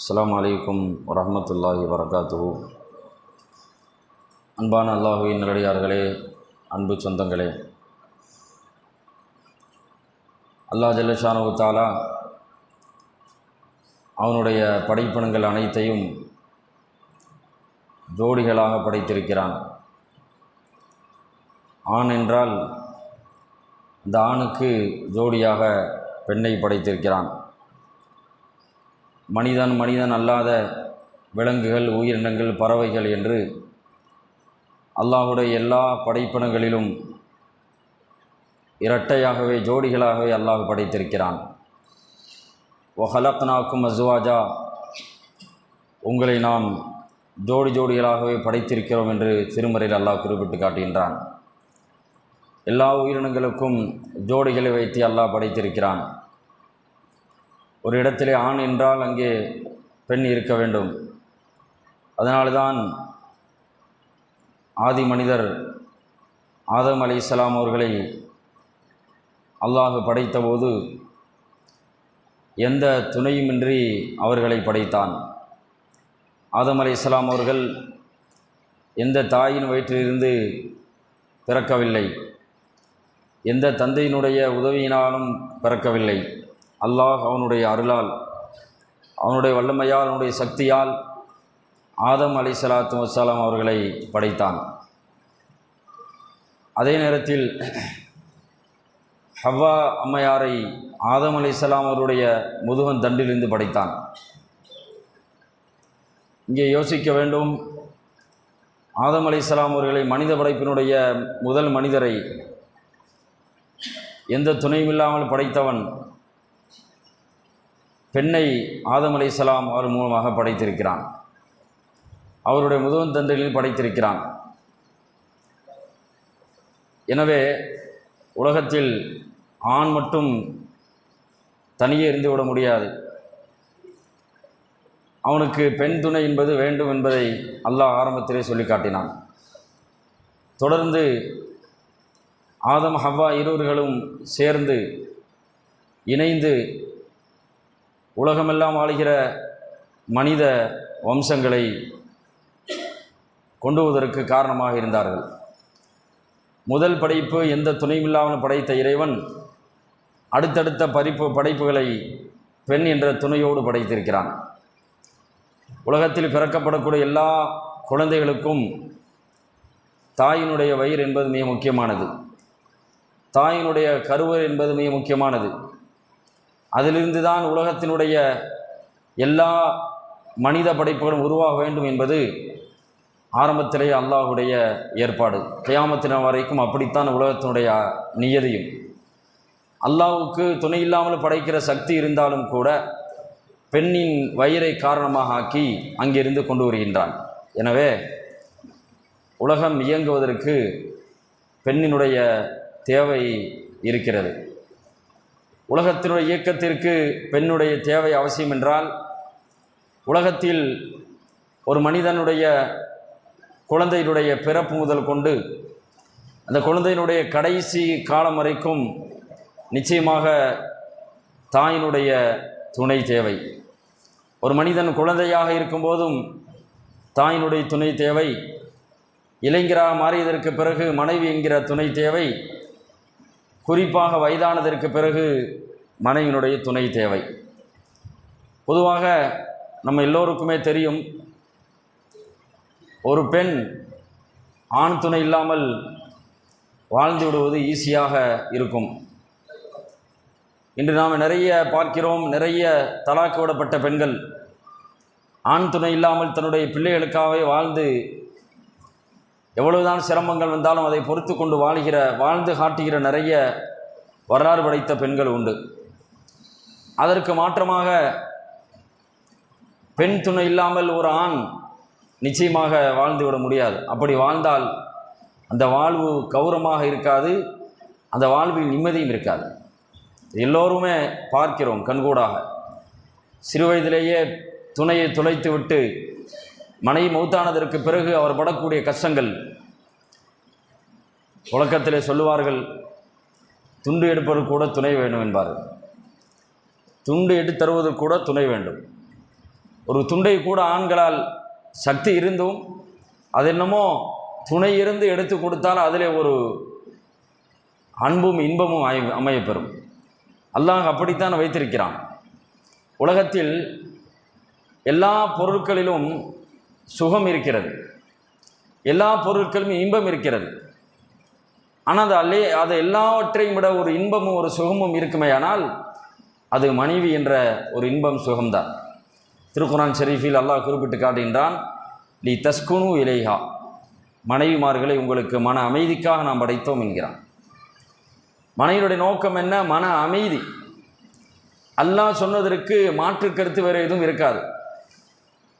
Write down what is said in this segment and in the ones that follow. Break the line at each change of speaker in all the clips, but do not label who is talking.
அஸ்லாம் அலைக்கும் வரமத்துல்லாஹி வரகாத்து அன்பான அல்லாஹுவின் நல்லடியார்களே அன்பு சொந்தங்களே. அல்லாஹ் ஜல்லஷானு தாலா அவனுடைய படைப்பினங்கள் அனைத்தையும் ஜோடிகளாக படைத்திருக்கிறான். ஆண் என்றால் இந்த ஆணுக்கு ஜோடியாக பெண்ணை படைத்திருக்கிறான். மனிதன் மனிதன் அல்லாத விலங்குகள் உயிரினங்கள் பறவைகள் என்று அல்லாஹுடைய எல்லா படைப்பினங்களிலும் இரட்டையாகவே ஜோடிகளாகவே அல்லாஹ் படைத்திருக்கிறான். ஒஹலக்னாக்கும் அஸ்வாஜா உங்களை நாம் ஜோடி ஜோடிகளாகவே படைத்திருக்கிறோம் என்று திருமறையில் அல்லாஹ் குறிப்பிட்டு காட்டுகின்றான். எல்லா உயிரினங்களுக்கும் ஜோடிகளை வைத்து அல்லாஹ் படைத்திருக்கிறான். ஒரு இடத்திலே ஆண் என்றால் அங்கே பெண் இருக்க வேண்டும். அதனால்தான் ஆதி மனிதர் ஆதம் அலி இஸ்லாம் அவர்களை அல்லாஹ் படைத்தபோது எந்த துணையுமின்றி அவர்களை படைத்தான். ஆதம் அலி இஸ்லாம் அவர்கள் எந்த தாயின் வயிற்றிலிருந்து பிறக்கவில்லை. எந்த தந்தையினுடைய உதவியினாலும் பிறக்கவில்லை. அல்லாஹ் அவனுடைய அருளால் அவனுடைய வல்லமையால் அவனுடைய சக்தியால் ஆதம் அலி சலாத்து வசலாம் அவர்களை படைத்தான். அதே நேரத்தில் ஹவ்வா அம்மையாரை ஆதம் அலி இஸ்லாம் அவருடைய முதுகன் தண்டிலிருந்து படைத்தான். இங்கே யோசிக்க வேண்டும் ஆதம் அலி இஸ்லாம் அவர்களை மனித படைப்பினுடைய முதல் மனிதரை எந்த துணையும் இல்லாமல் படைத்தவன் பெண்ணை ஆதம் அலை சலாம் அவர் மூலமாக படைத்திருக்கிறான். அவருடைய முதுவன் தந்தைகளில் படைத்திருக்கிறான். எனவே உலகத்தில் ஆண் மட்டும் தனியே இருந்து விட முடியாது. அவனுக்கு பெண் துணை என்பது வேண்டும் என்பதை அல்லாஹ் ஆரம்பத்திலே சொல்லி காட்டினான் தொடர்ந்து ஆதம் ஹவ்வா இருவர்களும் சேர்ந்து இணைந்து உலகமெல்லாம் ஆளுகிற மனித வம்சங்களை கொண்டுவதற்கு காரணமாக இருந்தார்கள். முதல் படைப்பு எந்த துணையில்லாமல் படைத்த இறைவன் அடுத்தடுத்த பறிப்பு படைப்புகளை பெண் என்ற துணையோடு படைத்திருக்கிறான். உலகத்தில் பிறக்கப்படக்கூடிய எல்லா குழந்தைகளுக்கும் தாயினுடைய வயிறு என்பது மிக முக்கியமானது. தாயினுடைய கருவர் என்பது மிக முக்கியமானது. அதிலிருந்து தான் உலகத்தினுடைய எல்லா மனித படைப்புகளும் உருவாக வேண்டும் என்பது ஆரம்பத்திலேயே அல்லாஹுடைய ஏற்பாடு. கியாமத்தின வரைக்கும் அப்படித்தான் உலகத்தினுடைய நியதியும். அல்லாஹுக்கு துணை இல்லாமல் படைக்கிற சக்தி இருந்தாலும் கூட பெண்ணின் வயிறை காரணமாக ஆக்கி அங்கிருந்து கொண்டு வருகின்றான். எனவே உலகம் இயங்குவதற்கு பெண்ணினுடைய தேவை இருக்கிறது. உலகத்தினுடைய இயக்கத்திற்கு பெண்ணுடைய தேவை அவசியம் என்றால் உலகத்தில் ஒரு மனிதனுடைய குழந்தையினுடைய பிறப்பு முதல் கொண்டு அந்த குழந்தையினுடைய கடைசி காலம் வரைக்கும் நிச்சயமாக தாயினுடைய துணை தேவை. ஒரு மனிதன் குழந்தையாக இருக்கும்போதும் தாயினுடைய துணை தேவை. இளைஞராக மாறியதற்கு பிறகு மனைவி என்கிற துணை தேவை. குறிப்பாக வயதானதற்கு பிறகு மனைவியினுடைய துணை தேவை. பொதுவாக நம்ம எல்லோருக்குமே தெரியும் ஒரு பெண் ஆண் துணை இல்லாமல் வாழ்ந்து விடுவது ஈஸியாக இருக்கும். இன்று நாம் நிறைய பார்க்கிறோம் நிறைய தலாக்கு விடப்பட்ட பெண்கள். ஆண் துணை இல்லாமல் தன்னுடைய பிள்ளைகளுக்காகவே வாழ்ந்து எவ்வளவுதான் சிரமங்கள் வந்தாலும் அதை பொறுத்து கொண்டு வாழ்கிற வாழ்ந்து காட்டுகிற நிறைய வரலாறு படைத்த பெண்கள் உண்டு. அதற்கு மாற்றமாக பெண் துணை இல்லாமல் ஒரு ஆண் நிச்சயமாக வாழ்ந்து விட முடியாது. அப்படி வாழ்ந்தால் அந்த வாழ்வு கௌரவமாக இருக்காது அந்த வாழ்வில் நிம்மதியும் இருக்காது. எல்லோருமே பார்க்கிறோம் கண்கூடாக. சிறு வயதிலேயே துணையை துளைத்து விட்டு மனைவி மௌத்தானதற்கு பிறகு அவர் படக்கூடிய கஷ்டங்கள். புழக்கத்திலே சொல்லுவார்கள் துண்டு எடுப்பதற்கு கூட துணை வேண்டும் என்பார்கள். துண்டு எடுத்து தருவதற்கு கூட துணை வேண்டும். ஒரு துண்டை கூட ஆண்களால் சக்தி இருந்தும் அது என்னமோ துணை இருந்து எடுத்து கொடுத்தால் அதிலே ஒரு அன்பும் இன்பமும் அமை- அமையப்பெறும். அல்லாஹ் அப்படித்தான் வைத்திருக்கிறான். உலகத்தில் எல்லா பொருட்களிலும் சுகம் இருக்கிறது. எல்லா பொருட்களுமே இன்பம் இருக்கிறது. ஆனால் அது அல்லே அது எல்லாவற்றையும் விட ஒரு இன்பமும் ஒரு சுகமும் இருக்குமேயானால் அது மனைவி என்ற ஒரு இன்பம் சுகம்தான். திருக்குரான் ஷெரீஃபில் அல்லாஹ் குறிப்பிட்டு காட்டுகின்றான் லி தஸ்குனு இலேஹா. மனைவிமார்களை உங்களுக்கு மன அமைதிக்காக நாம் படைத்தோம் என்கிறான். மனைவியுடைய நோக்கம் என்ன? மன அமைதி. அல்லாஹ் சொன்னதற்கு மாற்று கருத்து வேறு எதுவும் இருக்காது.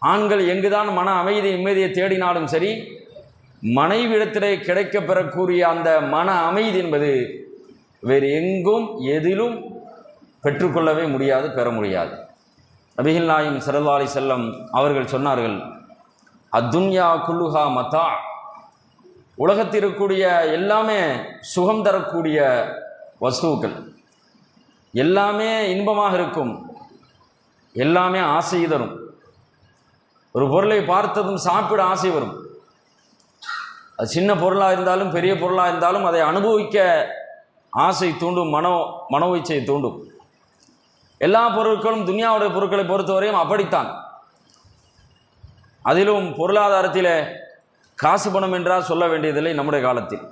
ஆண்கள் எங்குதான் மன அமைதி நிம்மதியை தேடினாலும் சரி மனைவிடத்திலே கிடைக்கப் பெறக்கூடிய அந்த மன அமைதி என்பது வேறு எங்கும் எதிலும் பெற்றுக்கொள்ளவே முடியாது பெற முடியாது. நபிகள் நாயும் சரதாலி செல்லம் அவர்கள் சொன்னார்கள் அத்துன்யா குல்லுஹா மதா உலகத்தில் இருக்கக்கூடிய எல்லாமே சுகம் தரக்கூடிய வஸ்துக்கள். எல்லாமே இன்பமாக இருக்கும். எல்லாமே ஆசை தரும். ஒரு பொருளை பார்த்ததும் சாப்பிட ஆசை வரும். அது சின்ன பொருளாக இருந்தாலும் பெரிய பொருளாக இருந்தாலும் அதை அனுபவிக்க ஆசை தூண்டும் மனோ மனோவீச்சை தூண்டும். எல்லா பொருட்களும் துனியாவுடைய பொருட்களை பொறுத்தவரையும் அப்படித்தான். அதிலும் பொருளாதாரத்தில் காசு பணம் என்றால் சொல்ல வேண்டியதில்லை நம்முடைய காலத்தில்.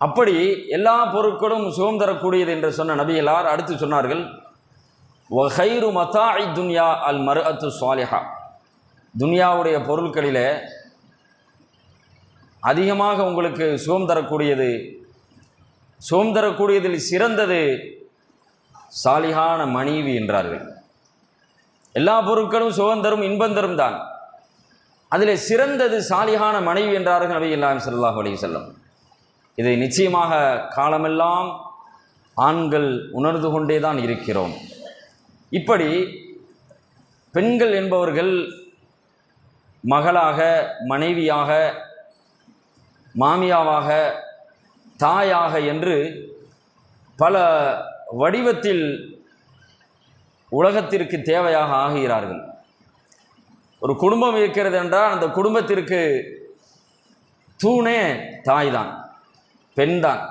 அப்படி எல்லா பொருட்களும் சுகம் தரக்கூடியது என்று சொன்ன நபிகளார் அடுத்து சொன்னார்கள் வஹைரு மதாஇ துன்யா அல் மரு அத்து சுவாலிஹா துனியாவுடைய பொருட்களில் அதிகமாக உங்களுக்கு சுகம் தரக்கூடியது. சுகம் தரக்கூடியதில் சிறந்தது சாலிகான மனைவி என்றார்கள். எல்லா பொருட்களும் சுகம் தரும் இன்பம் தரும் தான். அதில் சிறந்தது சாலிகான மனைவி என்றார்கள் நபி இல்லாம் ஸல்லல்லாஹு அலி செல்லம் இதை நிச்சயமாக காலமெல்லாம் ஆண்கள் உணர்ந்து கொண்டே தான் இருக்கிறோம். இப்படி பெண்கள் என்பவர்கள் மகளாக மனைவியாக மாமியாவாக தாயாக என்று பல வடிவத்தில் உலகத்திற்கு தேவையாக ஆகிறார்கள் ஒரு குடும்பம் இருக்கிறது என்றால் அந்த குடும்பத்திற்கு தூணே தாய்தான் பெண்தான்.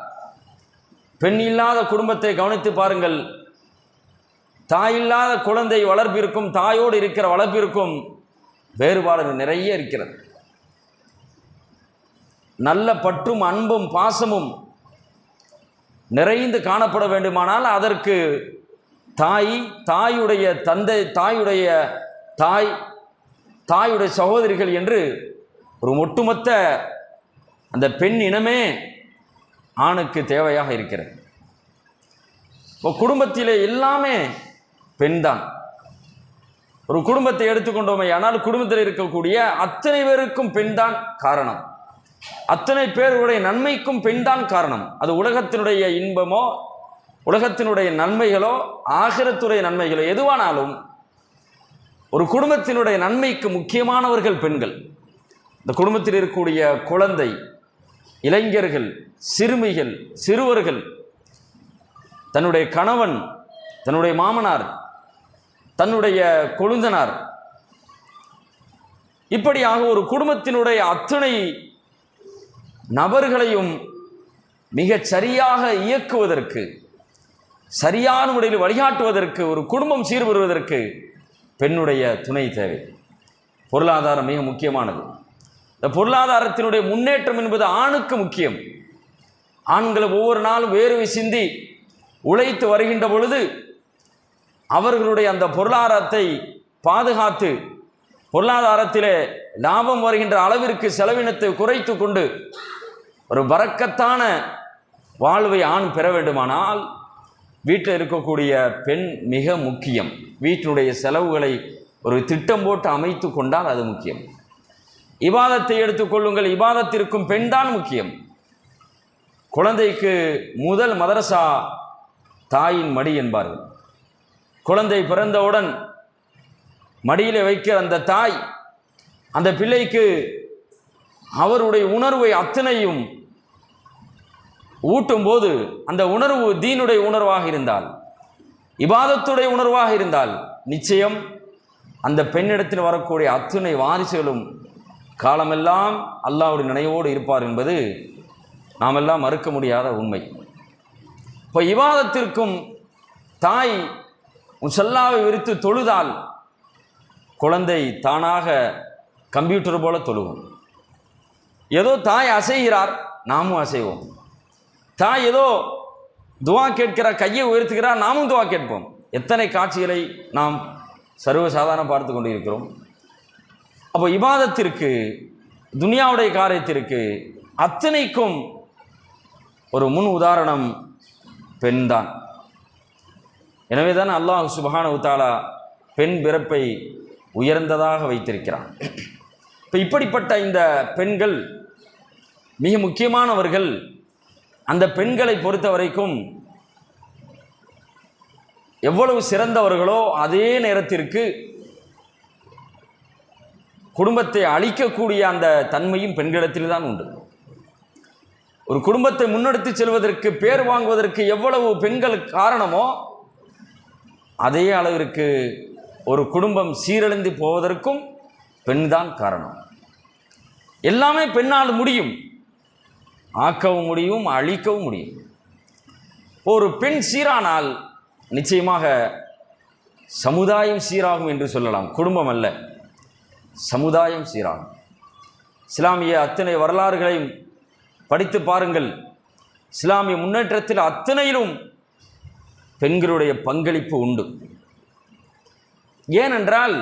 பெண் இல்லாத குடும்பத்தை கவனித்து பாருங்கள். தாய் இல்லாத குழந்தை வளர்ப்பிற்கும் தாயோடு இருக்கிற வளர்ப்பிற்கும் வேறுபாடுகள் நிறைய இருக்கிறது. நல்ல பற்றும் அன்பும் பாசமும் நிறைந்து காணப்பட வேண்டுமானால் அதற்கு தாய் தாயுடைய தந்தை தாயுடைய தாய் தாயுடைய சகோதரிகள் என்று ஒரு ஒட்டுமொத்த அந்த பெண் இனமே ஆணுக்கு தேவையாக இருக்கிறது. இப்போ குடும்பத்திலே எல்லாமே பெண்தான். ஒரு குடும்பத்தை எடுத்துக்கொண்டோமே ஆனால் குடும்பத்தில் இருக்கக்கூடிய அத்தனை பேருக்கும் பெண்தான் காரணம். அத்தனை பேருடைய நன்மைக்கும் பெண்தான் காரணம். அது உலகத்தினுடைய இன்பமோ உலகத்தினுடைய நன்மைகளோ ஆகிரத்துடைய நன்மைகளோ எதுவானாலும் ஒரு குடும்பத்தினுடைய நன்மைக்கு முக்கியமானவர்கள் பெண்கள். இந்த குடும்பத்தில் இருக்கக்கூடிய குழந்தை இளைஞர்கள் சிறுமிகள் சிறுவர்கள் தன்னுடைய கணவன் தன்னுடைய மாமனார் தன்னுடைய கொழுந்தனார். இப்படியாக ஒரு குடும்பத்தினுடைய அத்தனை நபர்களையும் மிகச் சரியாக இயக்குவதற்கு சரியான முறையில் வழிகாட்டுவதற்கு ஒரு குடும்பம் சீர்பெறுவதற்கு பெண்ணுடைய துணை தேவை. பொருளாதாரம் மிக முக்கியமானது. இந்த பொருளாதாரத்தினுடைய முன்னேற்றம் என்பது ஆணுக்கு முக்கியம். ஆண்களை ஒவ்வொரு நாளும் வேர்வை சிந்தி உழைத்து வருகின்ற பொழுது அவர்களுடைய அந்த பொருளாதாரத்தை பாதுகாத்து பொருளாதாரத்திலே லாபம் வருகின்ற அளவிற்கு செலவினத்தை குறைத்து கொண்டு ஒரு பறக்கத்தான வாழ்வை ஆண் பெற வேண்டுமானால் வீட்டில் இருக்கக்கூடிய பெண் மிக முக்கியம். வீட்டினுடைய செலவுகளை ஒரு திட்டம் போட்டு அமைத்து கொண்டால் அது முக்கியம். இபாதத்தை எடுத்துக்கொள்ளுங்கள் இபாதத்திற்கும் பெண்தான் முக்கியம். குழந்தைக்கு முதல் மதரசா தாயின் மடி என்பார்கள். குழந்தை பிறந்தவுடன் மடியில் வைக்கிற அந்த தாய் அந்த பிள்ளைக்கு அவருடைய உணர்வை அத்தனையும் ஊட்டும்போது அந்த உணர்வு தீனுடைய உணர்வாக இருந்தால் இபாதத்துடைய உணர்வாக இருந்தால் நிச்சயம் அந்த பெண்ணிடத்தில் வரக்கூடிய அத்துணை வாரிசுகளும் காலமெல்லாம் அல்லாவுடைய நினைவோடு இருப்பார் என்பது நாமெல்லாம் மறுக்க முடியாத உண்மை. இப்போ இவாதத்திற்கும் தாய் முசல்லாவை விரித்து தொழுதால் குழந்தை தானாக கம்ப்யூட்டர் போல தொழுவோம் ஏதோ தாய் அசைகிறார் நாமும் அசைவோம். தாய் ஏதோ துவா கேட்கிறார் கையை உயர்த்துகிறார் நாமும் துவா கேட்போம். எத்தனை காட்சிகளை நாம் சர்வசாதாரண பார்த்து கொண்டு இருக்கிறோம் அப்போ இபாதத்திற்கு துனியாவுடைய காரியத்திற்கு அத்தனைக்கும் ஒரு முன் உதாரணம் பெண்தான். எனவே தான் அல்லாஹ் சுபஹான உத்தாலா பெண் பிறப்பை உயர்ந்ததாக வைத்திருக்கிறான். இப்போ இப்படிப்பட்ட இந்த பெண்கள் மிக முக்கியமானவர்கள் அந்த பெண்களை பொறுத்த வரைக்கும் எவ்வளவு சிறந்தவர்களோ அதே நேரத்திற்கு குடும்பத்தை அழிக்கக்கூடிய அந்த தன்மையும் பெண்களிடத்தில் தான் உண்டு. ஒரு குடும்பத்தை முன்னெடுத்து செல்வதற்கு பேர் வாங்குவதற்கு எவ்வளவு பெண்கள் காரணமோ அதே அளவிற்கு ஒரு குடும்பம் சீரழிந்து போவதற்கும் பெண்தான் காரணம். எல்லாமே பெண்ணால் முடியும். ஆக்கவும் முடியும் அழிக்கவும் முடியும். ஒரு பெண் சீரானால் நிச்சயமாக சமுதாயம் சீராகும் என்று சொல்லலாம். குடும்பம் அல்ல சமுதாயம் சீராகும். இஸ்லாமிய அத்தனை வரலாறுகளையும் படித்து பாருங்கள். இஸ்லாமிய முன்னேற்றத்தில் அத்தனையிலும் பெண்களுடைய பங்களிப்பு உண்டு. ஏனென்றால்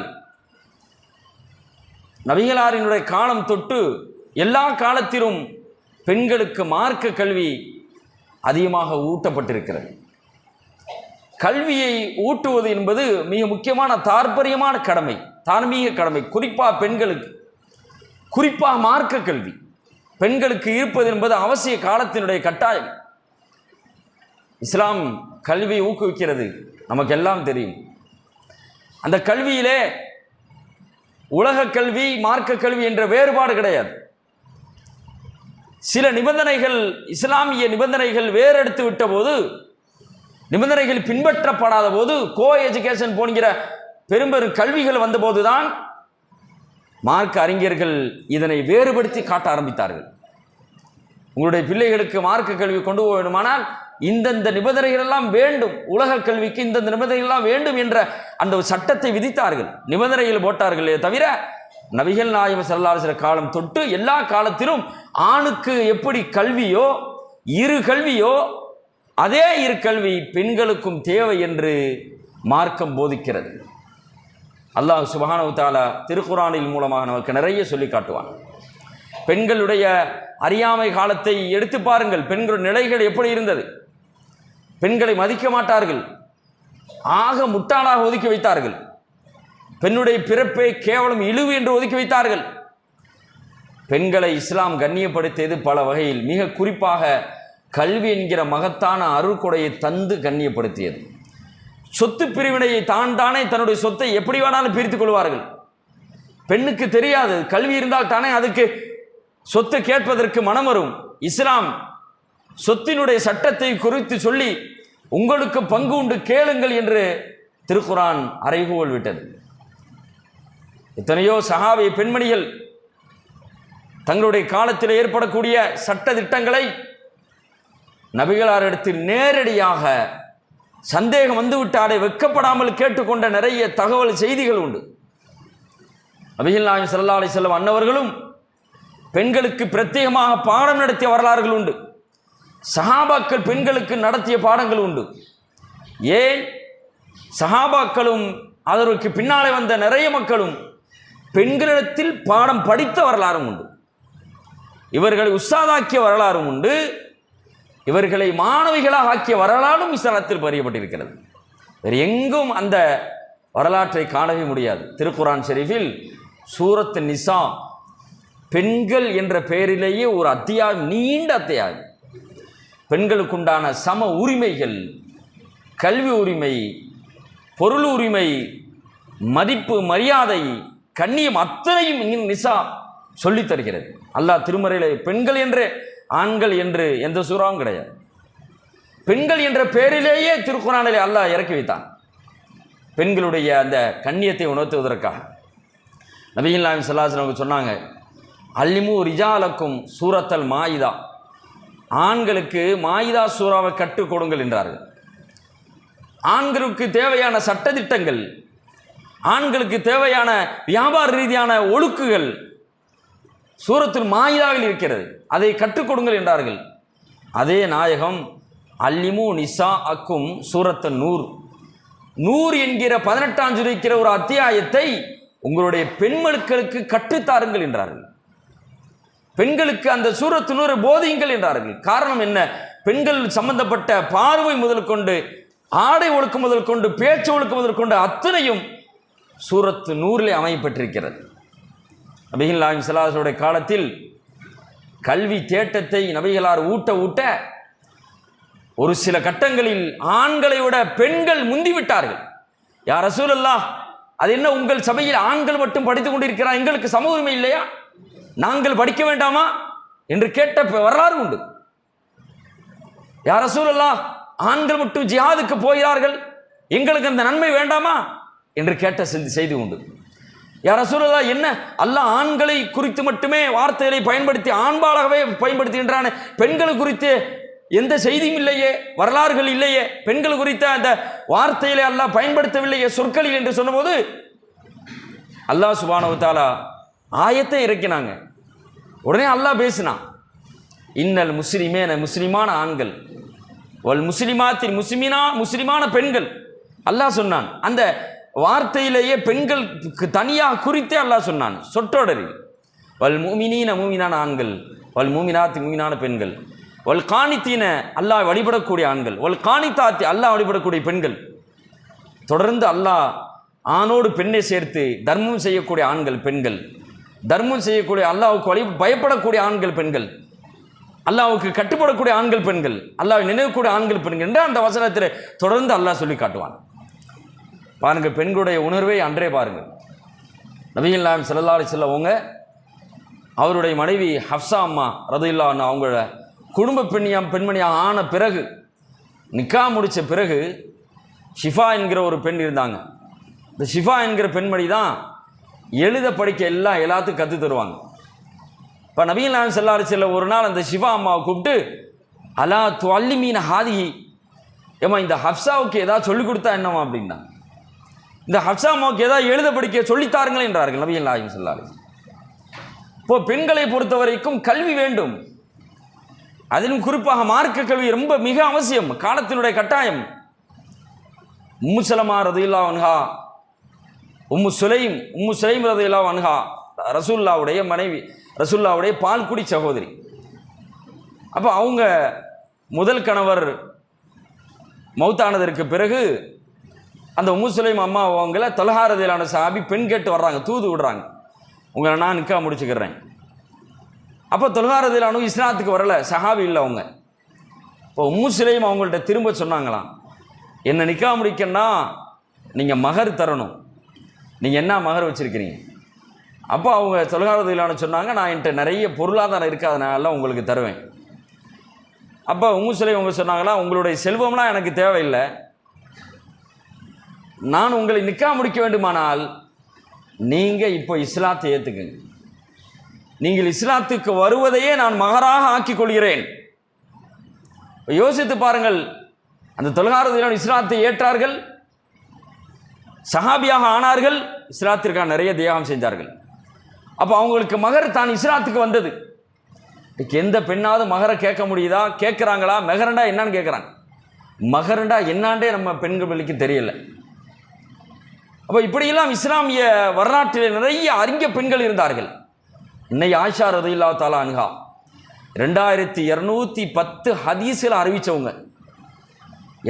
நபிகளாரினுடைய காலம் தொட்டு எல்லா காலத்திலும் பெண்களுக்கு மார்க்க கல்வி அதிகமாக ஊட்டப்பட்டிருக்கிறது. கல்வியை ஊட்டுவது என்பது மிக முக்கியமான தாற்பரியமான கடமை தார்மீக கடமை. குறிப்பாக பெண்களுக்கு குறிப்பாக மார்க்க கல்வி. பெண்களுக்கு இருப்பது என்பது அவசிய காலத்தினுடைய கட்டாயம். இஸ்லாம் கல்வியை ஊக்குவிக்கிறது. நமக்கு எல்லாம் தெரியும். அந்த கல்வியிலே உலக கல்வி மார்க்க கல்வி என்ற வேறுபாடு கிடையாது. சில நிபந்தனைகள் இஸ்லாமிய நிபந்தனைகள் வேறெடுத்து விட்ட போது நிபந்தனைகள் பின்பற்றப்படாத போது கோ எஜுகேஷன் போன்கிற பெரும்பெரும் கல்விகள் வந்தபோதுதான் மார்க்க அறிஞர்கள் இதனை வேறுபடுத்தி காட்ட ஆரம்பித்தார்கள். உங்களுடைய பிள்ளைகளுக்கு மார்க்க கல்வி கொண்டு போக வேண்டுமானால் இந்தந்த நிபந்தனைகள் எல்லாம் வேண்டும். உலக கல்விக்கு இந்தந்த நிபந்தனைகள்லாம் வேண்டும் என்ற அந்த சட்டத்தை விதித்தார்கள். நிபந்தனைகள் போட்டார்களே தவிர நபிகள் நாயகம் செல்லாசிர காலம் தொட்டு எல்லா காலத்திலும் ஆணுக்கு எப்படி கல்வியோ இரு கல்வியோ அதே இரு கல்வி பெண்களுக்கும் தேவை என்று மார்க்கம் போதிக்கிறது. அல்லாஹ் சுபஹானஹு தஆலா திருக்குரானில் மூலமாக நமக்கு நிறைய சொல்லி காட்டுவான். பெண்களுடைய அறியாமை காலத்தை எடுத்து பாருங்கள். பெண்களுடைய நிலைகள் எப்படி இருந்தது? பெண்களை மதிக்க மாட்டார்கள். ஆக முட்டாளாக ஒதுக்கி வைத்தார்கள். பெண்ணுடைய பிறப்பை கேவலம் இழிவு என்று ஒதுக்கி வைத்தார்கள். பெண்களை இஸ்லாம் கண்ணியப்படுத்தியது பல வகையில். மிக குறிப்பாக கல்வி என்கிற மகத்தான அருள்கொடையை தந்து கண்ணியப்படுத்தியது. சொத்து பிரிவினையை தான் தானே தன்னுடைய சொத்தை எப்படி வேணாலும் பிரித்து கொள்வார்கள். பெண்ணுக்கு தெரியாது. கல்வி இருந்தால் தானே அதுக்கு சொத்து கேட்பதற்கு மனம் வரும் இஸ்லாம் சொத்தினுடைய சட்டத்தை குறித்து சொல்லி உங்களுக்கு பங்கு உண்டு கேளுங்கள் என்று திருக்குரான் அறைகூவல் விட்டது. எத்தனையோ சகாவை பெண்மணிகள் தங்களுடைய காலத்தில் ஏற்படக்கூடிய சட்ட திட்டங்களை நபிகளாரிடத்தில் நேரடியாக சந்தேகம் வந்துவிட்டாலே வெக்கப்படாமல் கேட்டுக்கொண்ட நிறைய தகவல் செய்திகள் உண்டு. நபிகள் நாயம் சல்லா அலி செல்லம் அன்னவர்களும் பெண்களுக்கு பிரத்யேகமாக பாடம் நடத்திய வரலாறுகள் உண்டு. சஹாபாக்கள் பெண்களுக்கு நடத்திய பாடங்கள் உண்டு. ஏன்? சஹாபாக்களும் அதற்கு பின்னாலே வந்த நிறைய மக்களும் பெண்களிடத்தில் பாடம் படித்த வரலாறும் உண்டு. இவர்களை உற்சாதாக்கிய வரலாறும் உண்டு. இவர்களை மாணவிகளாக ஆக்கிய வரலாறும் இஸ்லாத்தில் பறியப்பட்டிருக்கிறது வேறு எங்கும் அந்த வரலாற்றை காணவே முடியாது. திருக்குரான் ஷெரீஃபில் சூரத் நிசா பெண்கள் என்ற பெயரிலேயே ஒரு அத்தியாயம் நீண்ட அத்தியாயம். பெண்களுக்குண்டான சம உரிமைகள் கல்வி உரிமை பொருள் உரிமை மதிப்பு மரியாதை கண்ணியம் அத்தனையும் இங்கு நிசா சொல்லித் தருகிறது. அல்லாஹ் திருமறையிலே பெண்கள் என்று ஆண்கள் என்று எந்த சூறாவும் கிடையாது. பெண்கள் என்ற பேரிலேயே திருக்குறானிலே அல்லாஹ் இறக்கி வைத்தான். பெண்களுடைய அந்த கண்ணியத்தை உணர்த்துவதற்காக. நபிகள்லாமின் சல்லாஹன் அவங்க சொன்னாங்க அல்லிமு ரிஜாலக்கும் சூரத்தல் மாயிதா. ஆண்களுக்கு மாயிதா சூறாவை கற்றுக் கொடுங்கள் என்றார்கள். ஆண்களுக்கு தேவையான சட்டத்திட்டங்கள் ஆண்களுக்கு தேவையான வியாபார ரீதியான ஒழுக்குகள் சூரத்தில் மாயிதாவில் இருக்கிறது. அதை கற்றுக் கொடுங்கள் என்றார்கள். அதே நாயகம் அல்லிமு நிசா அக்கும் சூரத்த நூர். நூறு என்கிற பதினெட்டாம் இருக்கிற ஒரு அத்தியாயத்தை உங்களுடைய பெண்மக்களுக்கு கற்றுத்தாருங்கள் என்றார்கள். பெண்களுக்கு அந்த சூரத்து நூறு போதியுங்கள் என்றார்கள். காரணம் என்ன? பெண்கள் சம்பந்தப்பட்ட பார்வை முதல் கொண்டு ஆடை ஒழுக்கம் முதல் கொண்டு பேச்சு ஒழுக்கம் முதல் கொண்டு அத்தனையும் சூரத்து நூறிலே அமையப்பட்டிருக்கிறது. நபிகள் நாயம் காலத்தில் கல்வி தேட்டத்தை நபிகளார் ஊட்ட ஊட்ட ஒரு சில கட்டங்களில் ஆண்களை விட பெண்கள் முந்திவிட்டார்கள். யார் ரசூலல்லா அது என்ன உங்கள் சபையில் ஆண்கள் மட்டும் படித்துக் கொண்டிருக்கிறார் எங்களுக்கு சம உரிமை இல்லையா? நாங்கள் படிக்க வேண்டாமா? என்று கேட்ட வரலாறு உண்டு. யார் சூழல்லா ஆண்கள் மட்டும் ஜிஹாதுக்கு போகிறார்கள். எங்களுக்கு அந்த நன்மை வேண்டாமா? என்று கேட்ட செய்தி- செய்தி உண்டு. யார் சூழல்லா என்ன? அல்லாஹ் ஆண்களை குறித்து மட்டுமே வார்த்தைகளை பயன்படுத்தி ஆண்பாளாகவே பயன்படுத்துகின்றான. பெண்கள் குறித்து எந்த செய்தியும் இல்லையே வரலாறுகள் இல்லையே. பெண்கள் குறித்த அந்த வார்த்தைகளை அல்லாஹ் பயன்படுத்தவில்லையே சொற்களில் என்று சொன்னபோது அல்லாஹ் சுபானவத்தாலா ஆயத்தை இறக்கினாங்க. உடனே அல்லாஹ் பேசினான். இன்னல் முஸ்லிமேன முஸ்லிமான ஆண்கள் வல் முஸ்லிமாத்தின் முஸ்லிமினா முஸ்லிமான பெண்கள். அல்லாஹ் சொன்னான். அந்த வார்த்தையிலேயே பெண்களுக்கு தனியாக குறித்தே அல்லாஹ் சொன்னான். சொற்றொடரில் வல் மூமினீன மூமினான ஆண்கள் வல் மூமினாத்தி மூமினான பெண்கள் வல் காணித்தீன அல்லாஹ் வழிபடக்கூடிய ஆண்கள் வல் காணித்தாத்தி அல்லாஹ் வழிபடக்கூடிய பெண்கள். தொடர்ந்து அல்லாஹ் ஆணோடு பெண்ணை சேர்த்து தர்மம் செய்யக்கூடிய ஆண்கள் பெண்கள். தர்மம் செய்யக்கூடிய அல்லாவுக்கு வழி பயப்படக்கூடிய ஆண்கள் பெண்கள். அல்லாவுக்கு கட்டுப்படக்கூடிய ஆண்கள் பெண்கள். அல்லாஹ் நினைவுக்கூடிய ஆண்கள் பெண்கள் என்று அந்த வசனத்தில் தொடர்ந்து அல்லாஹ் சொல்லி காட்டுவான். பாருங்க பெண்களுடைய உணர்வை அன்றே பாருங்கள். நபிகள் நாயம் செல்லாரி செல்லவங்க அவருடைய மனைவி ஹப்சா அம்மா ரதில்லா அவங்களோட குடும்ப பெண்ணியாம் பெண்மணியாக ஆன பிறகு நிக்கா முடித்த பிறகு ஷிஃபா என்கிற ஒரு பெண் இருந்தாங்க. இந்த ஷிஃபா என்கிற பெண்மணி தான் எழுத படிக்க எல்லாம் எல்லாத்துக்கும் கற்றுத் தருவாங்க. இப்போ நபீல் நான் செல்லாறு செல்ல ஒரு நாள் அந்த சிவா அம்மாவை கூப்பிட்டு அலா துவல்லி மீன் ஹாதிஹி? ஏம்மா இந்த ஹப்சாவுக்கு ஏதாவது சொல்லிக் கொடுத்தா என்னம்மா? அப்படின்னா இந்த ஹப்சா அம்மாவுக்கு ஏதாவது எழுத படிக்க சொல்லித்தாருங்களே என்றார்கள் நபிகள் நாயம் செல்லாறு இப்போ பெண்களை பொறுத்த வரைக்கும் கல்வி வேண்டும். அதிலும் குறிப்பாக மார்க்க கல்வி ரொம்ப மிக அவசியம். காலத்தினுடைய கட்டாயம். முசலமா சலமா உம்மு சுலைம் உம்மு சுலைம் ரதியுல்லா அணுகா ரசூல்லாவுடைய மனைவி ரசூல்லாவுடைய பால்குடி சகோதரி. அப்போ அவங்க முதல் கணவர் மௌத்தானதற்கு பிறகு அந்த உம்மு சுலைம் அம்மா அவங்கள தொலஹாரதியிலான சாபி பெண் கேட்டு வர்றாங்க தூது விடுறாங்க. உங்களை நான் நிற்கா முடிச்சுக்கிறேன். அப்போ தொலகாரதையிலானும் இஸ்லாத்துக்கு வரல சஹாபி இல்லை அவங்க. இப்போ உம்மு சுலைம் அவங்கள்ட்ட திரும்ப சொன்னாங்களாம் என்னை நிற்கா முடிக்கன்னா நீங்கள் மகர் தரணும். நீங்கள் என்ன மகர் வச்சுருக்கிறீங்க? அப்போ அவங்க தொல்காரதிலான சொன்னாங்க நான் என்கிட்ட நிறைய பொருளாதாரம் இருக்காதனால உங்களுக்கு தருவேன். அப்போ உம்மு சுலைம் அவங்க சொன்னாங்களா உங்களுடைய செல்வம்லாம் எனக்கு தேவையில்லை. நான் உங்களை நிற்கா முடிக்க வேண்டுமானால் நீங்கள் இப்போ இஸ்லாத்தை ஏற்றுக்குங்க நீங்கள் இஸ்லாத்துக்கு வருவதையே நான் மகராக ஆக்கிக் கொள்கிறேன். யோசித்து பாருங்கள் அந்த தொல்காரதியினர் இஸ்லாத்தை ஏற்றார்கள் சஹாபியாக ஆனார்கள் இஸ்லாத்திற்காக நிறைய தியாகம் செஞ்சார்கள். அப்போ அவங்களுக்கு மகர் தான் இஸ்லாத்துக்கு வந்தது. எந்த பெண்ணாவது மகரை கேட்க முடியுதா? கேட்குறாங்களா? மெகரண்டா என்னன்னு கேட்குறாங்க மகரண்டா என்னான்டே நம்ம பெண்களுக்கு தெரியல. அப்போ இப்படியெல்லாம் இஸ்லாமிய வரலாற்றில் நிறைய அறிஞ பெண்கள் இருந்தார்கள். இன்னை ஆயிஷா ரதில்லா தாலா அன்ஹா ரெண்டாயிரத்தி இரநூத்தி பத்து ஹதீஸில் அறிவித்தவங்க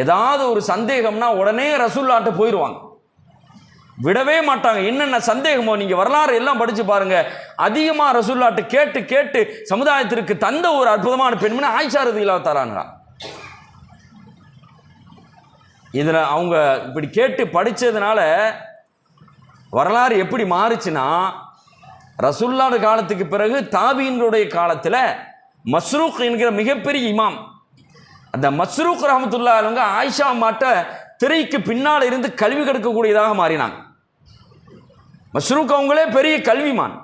ஏதாவது ஒரு சந்தேகம்னா உடனே ரசூல்லாட்ட போயிடுவாங்க விடவே மாட்டாங்க. என்னென்ன சந்தேகமோ நீங்கள் வரலாறு எல்லாம் படித்து பாருங்கள் அதிகமாக ரசூல்லாட்டு கேட்டு கேட்டு சமுதாயத்திற்கு தந்த ஒரு அற்புதமான பெண்மணி ஆயிஷா ரதில்லா தரானுங்க இதில் அவங்க இப்படி கேட்டு படித்ததுனால வரலாறு எப்படி மாறுச்சுன்னா ரசுல்லாடு காலத்துக்கு பிறகு தாபீன்களுடைய காலத்தில் மஸ்ரூக் என்கிற மிகப்பெரிய இமாம் அந்த மஸ்ரூக் ரஹமத்துல்லா அவங்க ஆயிஷா மாட்ட திரைக்கு பின்னால் இருந்து கல்வி கற்கக்கூடியதாக மாறினாங்க. மஸ்ரூக் அவங்களே பெரிய கல்விமான்.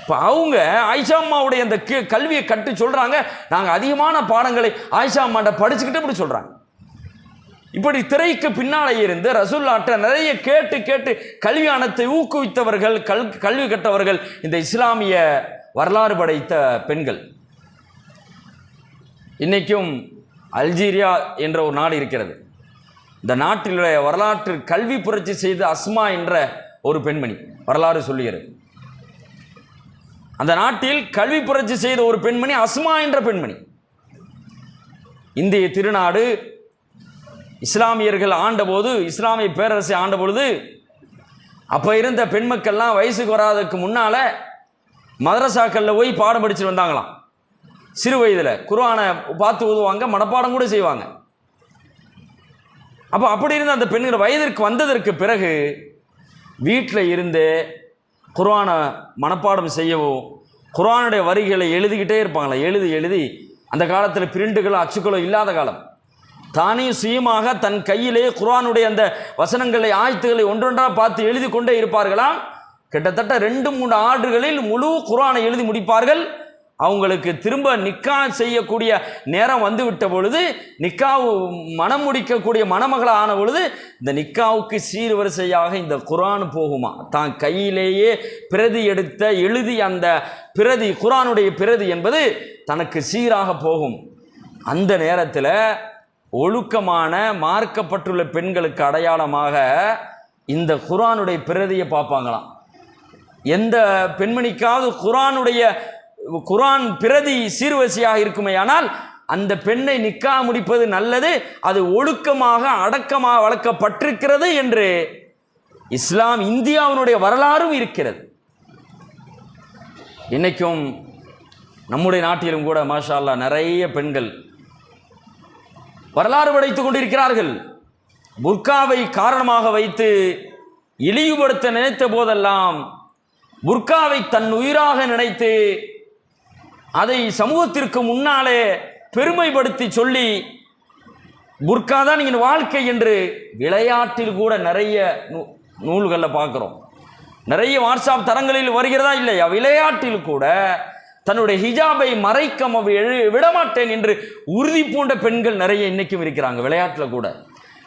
இப்போ அவங்க ஆயிஷா அம்மாவுடைய அந்த கல்வியை கட்டு சொல்கிறாங்க நாங்கள் அதிகமான பாடங்களை ஆயிஷா அம்மாட்ட படிச்சுக்கிட்டு இப்படி சொல்கிறாங்க இப்படி திரைக்கு பின்னாலே இருந்து ரசூல்லாட்ட நிறைய கேட்டு கேட்டு கல்வியானத்தை ஊக்குவித்தவர்கள் கல் கல்வி கற்றவர்கள் இந்த இஸ்லாமிய வரலாறு படைத்த பெண்கள். இன்றைக்கும் அல்ஜீரியா என்ற ஒரு நாடு இருக்கிறது. இந்த நாட்டிலுடைய வரலாற்று கல்வி புரட்சி செய்த அஸ்மா என்ற ஒரு பெண்மணி வரலாறு சொல்லுகிறது. அந்த நாட்டில் கல்வி புரட்சி செய்த ஒரு பெண்மணி அஸ்மா என்ற பெண்மணி. இந்திய திருநாடு இஸ்லாமியர்கள் ஆண்டபோது இஸ்லாமிய பேரரசை ஆண்டபொழுது அப்போ இருந்த பெண்மக்கள்லாம் வயசுக்கு வராததுக்கு முன்னால் மதரசாக்களில் போய் பாடம் படிச்சுட்டு வந்தாங்களாம். சிறு வயதில் குர்ஆனை பார்த்து ஓதுவாங்க மனப்பாடம் கூட செய்வாங்க. அப்போ அப்படி இருந்த அந்த பெண்கள் வயதிற்கு வந்ததற்கு பிறகு வீட்டில் இருந்து குர்ஆனை மனப்பாடம் செய்யவும் குரானுடைய வரிகளை எழுதிக்கிட்டே இருப்பாங்களா எழுதி எழுதி அந்த காலத்தில் பிரிண்டுகளோ அச்சுக்களோ இல்லாத காலம். தானே சுயமாக தன் கையிலே குரானுடைய அந்த வசனங்களை ஆயத்துக்களை ஒன்றொன்றாக பார்த்து எழுதி கொண்டே இருப்பார்களாம் கிட்டத்தட்ட ரெண்டு மூணு ஆண்டுகளில் முழு குரானை எழுதி முடிப்பார்கள். அவங்களுக்கு திரும்ப நிக்கா செய்யக்கூடிய நேரம் வந்து விட்ட பொழுது நிக்காவு மனம் முடிக்கக்கூடிய மணமகளா ஆன பொழுது இந்த நிக்காவுக்கு சீர்வரிசையாக இந்த குரான் போகுமா? தான் கையிலேயே பிரதி எடுத்த எழுதி அந்த பிரதி குரானுடைய பிரதி என்பது தனக்கு சீராக போகும். அந்த நேரத்தில் ஒழுக்கமான மார்க்கப்பட்டுள்ள பெண்களுக்கு அடையாளமாக இந்த குரானுடைய பிரதியை பார்ப்பாங்களாம். எந்த பெண்மணிக்காவது குரானுடைய குரான் பிரதி சீர்வரிசையாக இருக்குமேயானால் அந்த பெண்ணை நிக்கா முடிப்பது நல்லது அது ஒழுக்கமாக அடக்கமாக வளர்க்கப்பட்டிருக்கிறது என்று இஸ்லாம் இந்தியாவினுடைய வரலாறும் இருக்கிறது. இன்றைக்கும் நம்முடைய நாட்டிலும் கூட மாஷா நிறைய பெண்கள் வரலாறு படைத்து கொண்டிருக்கிறார்கள். புர்காவை காரணமாக வைத்து இழிவுபடுத்த நினைத்த போதெல்லாம் புர்காவை தன் உயிராக நினைத்து அதை சமூகத்திற்கு முன்னாலே பெருமைப்படுத்தி சொல்லி புர்கா தான் என் வாழ்க்கை என்று விளையாட்டில் கூட நிறைய நூ நூல்களில் பார்க்குறோம். நிறைய வாட்ஸ்அப் தரங்களில் வருகிறதா இல்லையா? விளையாட்டில் கூட தன்னுடைய ஹிஜாபை மறைக்க விடமாட்டேன் என்று உறுதி பூண்ட பெண்கள் நிறைய இன்னைக்கும் இருக்கிறாங்க விளையாட்டில் கூட.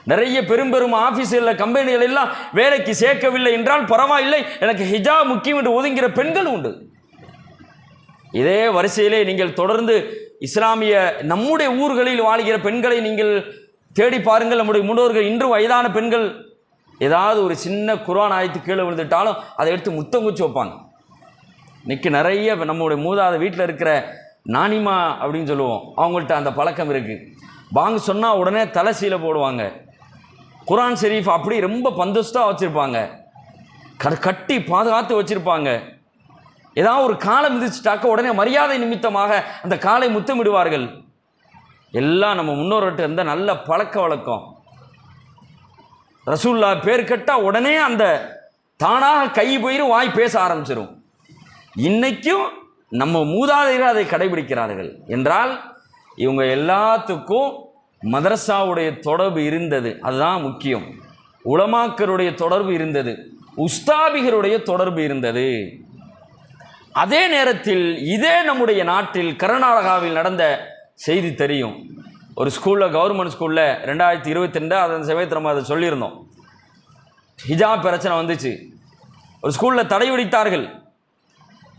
நிறைய பெரும் பெரும் ஆஃபீஸில் கம்பெனிகள் எல்லாம் வேலைக்கு சேர்க்கவில்லை என்றால் பரவாயில்லை எனக்கு ஹிஜாப் முக்கியம் என்று ஒதுங்கிற பெண்கள் உண்டு. இதே வரிசையிலே நீங்கள் தொடர்ந்து இஸ்லாமிய நம்முடைய ஊர்களில் வாழ்கிற பெண்களை நீங்கள் தேடி பாருங்கள். நம்முடைய முன்னோர்கள் இன்றும் வயதான பெண்கள் ஏதாவது ஒரு சின்ன குரான் ஆயத்து கீழே விழுந்துட்டாலும் அதை எடுத்து முத்தம் குச்சி வைப்பாங்க. இன்னைக்கு நிறைய நம்முடைய மூதாத வீட்டில் இருக்கிற நானிமா அப்படின்னு சொல்லுவோம். அவங்கள்ட்ட அந்த பழக்கம் இருக்குது வாங்க சொன்னால் உடனே தலை சீலை போடுவாங்க. குரான் ஷெரீஃப் அப்படி ரொம்ப பந்தோஸ்தாக வச்சுருப்பாங்க. க கட்டி பாதுகாத்து வச்சுருப்பாங்க. ஏதாவது ஒரு காலை மிதிச்சுட்டாக்க உடனே மரியாதை நிமித்தமாக அந்த காலை முத்தமிடுவார்கள். எல்லாம் நம்ம முன்னோர்கிட்ட இருந்த நல்ல பழக்க வழக்கம். ரசூல்லா பேர் கட்டால் உடனே அந்த தானாக கை போயிடும் வாய் பேச ஆரம்பிச்சிடும் இன்றைக்கும் நம்ம மூதாதையர்கள் அதை கடைபிடிக்கிறார்கள். என்றால் இவங்க எல்லாத்துக்கும் மதரசாவுடைய தொடர்பு இருந்தது. அதுதான் முக்கியம். உளமாக்கருடைய தொடர்பு இருந்தது. உஸ்தாபிகருடைய தொடர்பு இருந்தது. அதே நேரத்தில் இதே நம்முடைய நாட்டில் கர்நாடகாவில் நடந்த செய்தி தெரியும். ஒரு ஸ்கூலில் கவர்மெண்ட் ஸ்கூலில் ரெண்டாயிரத்தி இருபத்தி ரெண்டு அதை சமயத்தில் நம்ம அதை சொல்லியிருந்தோம். ஹிஜாப் பிரச்சனை வந்துச்சு. ஒரு ஸ்கூலில் தடை விடித்தார்கள்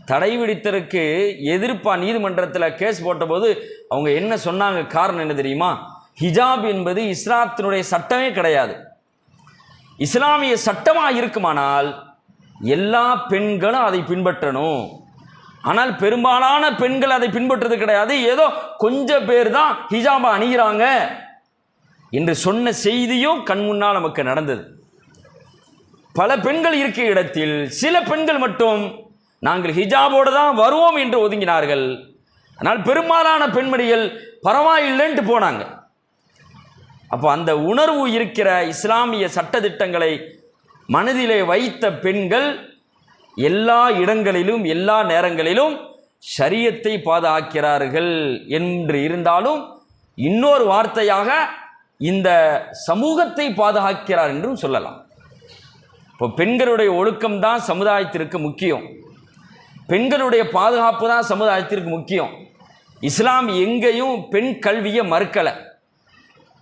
தடை விடித்தருக்கு எதிர்ப்பாக நீதிமன்றத்தில் கேஸ் போட்டபோது அவங்க என்ன சொன்னாங்க காரணம் என்ன தெரியுமா? ஹிஜாப் என்பது இஸ்லாத்தினுடைய சட்டமே கிடையாது. இஸ்லாமிய சட்டமாக இருக்குமானால் எல்லா பெண்களும் அதை பின்பற்றணும். ஆனால் பெரும்பாலான பெண்கள் அதை பின்பற்றது கிடையாது. ஏதோ கொஞ்ச பேர் தான் ஹிஜாபை அணிகிறாங்க என்று சொன்ன செய்தியும் கண் முன்னால் நமக்கு நடந்தது. பல பெண்கள் இருக்க இடத்தில் சில பெண்கள் மட்டும் நாங்கள் ஹிஜாபோடு தான் வருவோம் என்று ஒதுங்கினார்கள். ஆனால் பெரும்பாலான பெண்மணிகள் பரவாயில்லைன்ட்டு போனாங்க. அப்போ அந்த உணர்வு இருக்கிற இஸ்லாமிய சட்டதிட்டங்களை மனதிலே வைத்த பெண்கள் எல்லா இடங்களிலும் எல்லா நேரங்களிலும் ஷரியத்தை பாதுகாக்கிறார்கள் என்று இருந்தாலும் இன்னொரு வார்த்தையாக இந்த சமூகத்தை பாதுகாக்கிறார் என்றும் சொல்லலாம். இப்போ பெண்களுடைய ஒழுக்கம் தான் சமுதாயத்திற்கு முக்கியம். பெண்களுடைய பாதுகாப்பு தான் சமுதாயத்திற்கு முக்கியம். இஸ்லாம் எங்கேயும் பெண் கல்வியை மறுக்கலை.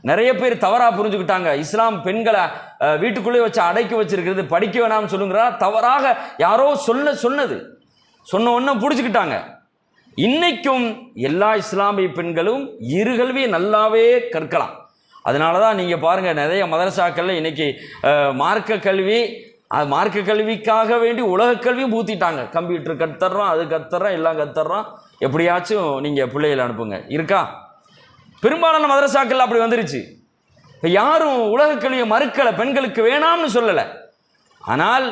நிறைய பேர் தவறாக புரிஞ்சுக்கிட்டாங்க. இஸ்லாம் பெண்களை வீட்டுக்குள்ளேயே வீட்டுக்குள்ளே வச்சு அடக்கி வச்சிருக்கிறது படிக்க வேணாம்னு சொல்லுங்கிறா தவறாக யாரோ சொல்ல சொன்னது. சொன்ன ஒன்று பிடிச்சிக்கிட்டாங்க. இன்னைக்கும் எல்லா இஸ்லாமிய பெண்களும் இரு கல்வியை நல்லாவே கற்கலாம். அதனால தான் நீங்கள் பாருங்கள் நிறைய மதரசாக்களில் இன்றைக்கி மார்க்க கல்வி அது மார்க்க கல்விக்காக வேண்டி உலக கல்வியும் பூத்திட்டாங்க கம்ப்யூட்டர் கற்றுறோம் அது கற்றுறோம் எல்லாம் கற்றுறோம் எப்படியாச்சும் நீங்கள் பிள்ளைகளை அனுப்புங்க. இருக்கா? பெரும்பாலான மதரசாக்கள் அப்படி வந்துருச்சு. இப்போ யாரும் உலக கல்வியை மறுக்கலை பெண்களுக்கு வேணாம்னு சொல்லலை. ஆனால்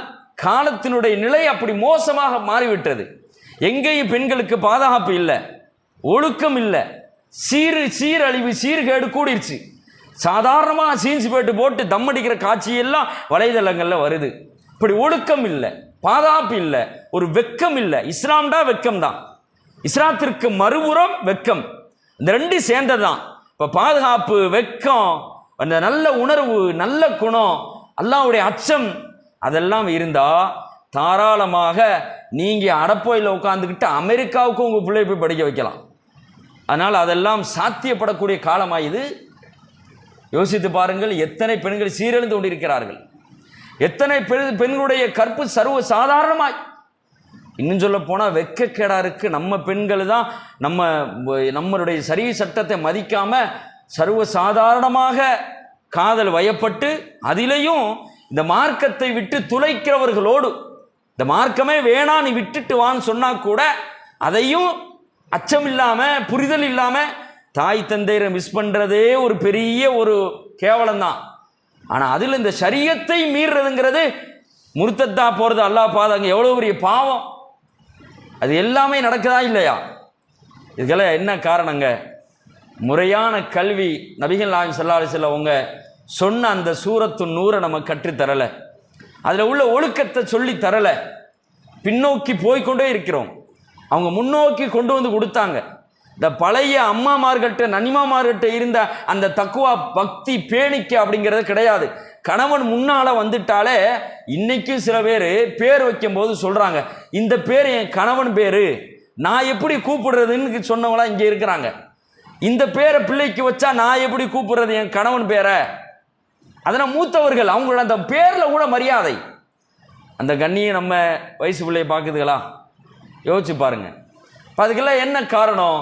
காலத்தினுடைய நிலை அப்படி மோசமாக மாறிவிட்டது. எங்கேயும் பெண்களுக்கு பாதுகாப்பு இல்லை ஒழுக்கம் இல்லை. சீர் சீரழிவு சீர்கேடு கூடிருச்சு. சாதாரணமாக சீன்ஸ் பேட்டு போட்டு தம் அடிக்கிற காட்சியெல்லாம் வலைதளங்களில் வருது. இப்படி ஒழுக்கம் இல்லை பாதுகாப்பு இல்லை ஒரு வெக்கம் இல்லை. இஸ்லாம்டா வெக்கம் தான் இஸ்லாத்திற்கு மறுபுறம் வெக்கம். இந்த ரெண்டு சேர்ந்தது தான் இப்போ பாதுகாப்பு வெக்கம் அந்த நல்ல உணர்வு நல்ல குணம் அல்லாவுடைய அச்சம் அதெல்லாம் இருந்தால் தாராளமாக நீங்கள் அடப்போயில் உட்காந்துக்கிட்டு அமெரிக்காவுக்கும் உங்கள் பிள்ளை போய் படிக்க வைக்கலாம். அதனால் அதெல்லாம் சாத்தியப்படக்கூடிய காலமாக இது யோசித்து பாருங்கள் எத்தனை பெண்கள் சீரழிந்து கொண்டிருக்கிறார்கள். எத்தனை பெண் பெண்களுடைய கற்பு சர்வ சாதாரணமாய். இன்னும் சொல்ல போனால் வெக்கக்கேடா இருக்குது நம்ம பெண்கள் தான் நம்ம நம்மளுடைய சரி சட்டத்தை மதிக்காமல் சர்வ சாதாரணமாக காதல் வயப்பட்டு அதிலையும் இந்த மார்க்கத்தை விட்டு துளைக்கிறவர்களோடு இந்த மார்க்கமே வேணாம் நீ விட்டுட்டு வான்னு சொன்னால் கூட அதையும் அச்சம் இல்லாமல் புரிதல் இல்லாமல் தாய் தந்தையரை மிஸ் பண்ணுறதே ஒரு பெரிய ஒரு கேவலம் தான். ஆனால் அதில் இந்த சரியத்தை மீறுறதுங்கிறது முருத்தத்தா போகிறது அல்லாஹ் பாதங்க எவ்வளோ பெரிய பாவம். அது எல்லாமே நடக்குதா இல்லையா? இதுக்கெல்லாம் என்ன காரணங்க? முறையான கல்வி நபிகள் நாயம் செல்லாலி அலைஹி சொன்ன அந்த சூரத்து நூறை நம்ம கற்றுத்தரலை அதில் உள்ள ஒழுக்கத்தை சொல்லி தரலை. பின்னோக்கி போய்கொண்டே இருக்கிறோம். அவங்க முன்னோக்கி கொண்டு வந்து கொடுத்தாங்க. இந்த பழைய அம்மாமார்கிட்ட நனிமாமார்கிட்ட இருந்த அந்த தக்குவா பக்தி பேணிக்க அப்படிங்கிறது கிடையாது. கணவன் முன்னால் வந்துட்டாலே இன்னைக்கும் சில பேர் பேர் வைக்கும்போது சொல்கிறாங்க இந்த பேர் என் கணவன் பேர் நான் எப்படி கூப்பிடுறதுன்னு சொன்னவங்களாம் இங்கே இருக்கிறாங்க. இந்த பேரை பிள்ளைக்கு வச்சா நான் எப்படி கூப்பிடுறது என் கணவன் பேரை? அதனால் மூத்தவர்கள் அவங்களோட அந்த பேரில் கூட மரியாதை. அந்த கண்ணியை நம்ம வயசு பிள்ளையை பார்க்குதுங்களா யோசிச்சு பாருங்க. இப்போ அதுக்கெல்லாம் என்ன காரணம்?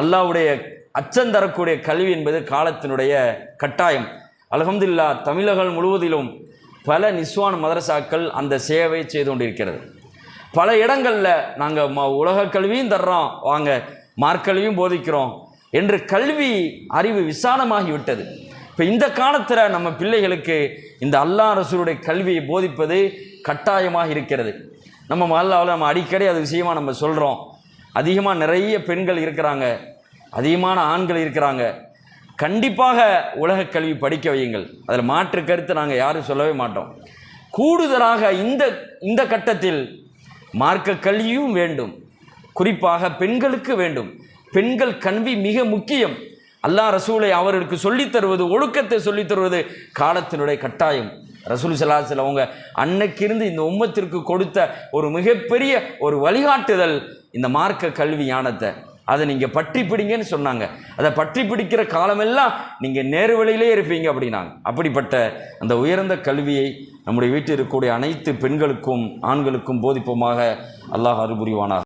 அல்லாவுடைய அச்சம் தரக்கூடிய கல்வி என்பது காலத்தினுடைய கட்டாயம். அலகம்துல்லா தமிழகம் முழுவதிலும் பல நிஸ்வான் மதரசாக்கள் அந்த சேவை செய்து கொண்டிருக்கிறது. பல இடங்களில் நாங்கள் ம உலக கல்வியும் தர்றோம். வாங்க மார்க்கல்வியும் போதிக்கிறோம் என்று கல்வி அறிவு விசாலமாகிவிட்டது. இப்போ இந்த காலத்தில் நம்ம பிள்ளைகளுக்கு இந்த அல்லா ரசூலுடைய கல்வியை போதிப்பது கட்டாயமாக இருக்கிறது. நம்ம மல்லாவில் நம்ம அடிக்கடி அது விஷயமாக நம்ம சொல்கிறோம் அதிகமாக நிறைய பெண்கள் இருக்கிறாங்க. அதிகமான ஆண்கள் இருக்கிறாங்க. கண்டிப்பாக உலக கல்வி படிக்க வையுங்கள். அதில் மாற்று கருத்து நாங்கள் யாரும் சொல்லவே மாட்டோம். கூடுதலாக இந்த இந்த கட்டத்தில் மார்க்க கல்வியும் வேண்டும். குறிப்பாக பெண்களுக்கு வேண்டும். பெண்கள் கல்வி மிக முக்கியம். அல்லாஹ் ரசூலை அவர்களுக்கு சொல்லித் தருவது ஒழுக்கத்தை சொல்லித் தருவது காலத்தினுடைய கட்டாயம். ரசூல் சலாசில் அவங்க அன்னைக்கிருந்து இந்த உம்மத்திற்கு கொடுத்த ஒரு மிகப்பெரிய ஒரு வழிகாட்டுதல் இந்த மார்க்க கல்வி ஞானத்தை அதை நீங்கள் பற்றி பிடிங்கன்னு சொன்னாங்க. அதை பற்றி பிடிக்கிற காலமெல்லாம் நீங்கள் நேரு வழியிலே இருப்பீங்க அப்படின்னாங்க. அப்படிப்பட்ட அந்த உயர்ந்த கல்வியை நம்முடைய வீட்டில் இருக்கக்கூடிய அனைத்து பெண்களுக்கும் ஆண்களுக்கும் போதிப்போமாக அல்லாஹ் அருள்